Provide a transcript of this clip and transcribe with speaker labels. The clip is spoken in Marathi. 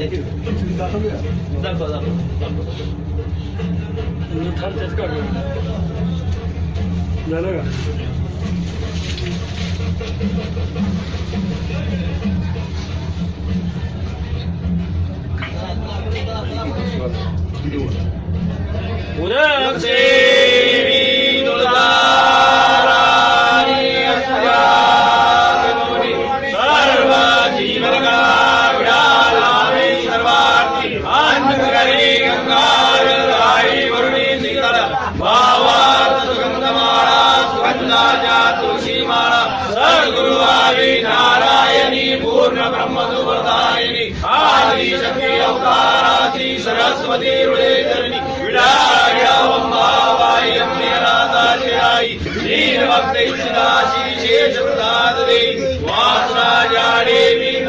Speaker 1: दाखव दाखव दाखव काढून झालं का उदय ಿ ಶಕ್ತಿ ಅವತಾರಾತಿ ಸರಸ್ವತಿ ರುಳೇಧರಣಿ ವಿಡಾಯಂಬಾವಾಯಮ್ಯನಾಥಾಶಿರಾಯಿ ಶ್ರೀ ಭಕ್ತೈಷಿ ಶೇಷ ಪ್ರಸಾದ ದೇವಿ ವಾಸರಾಜಾ ದೇವಿ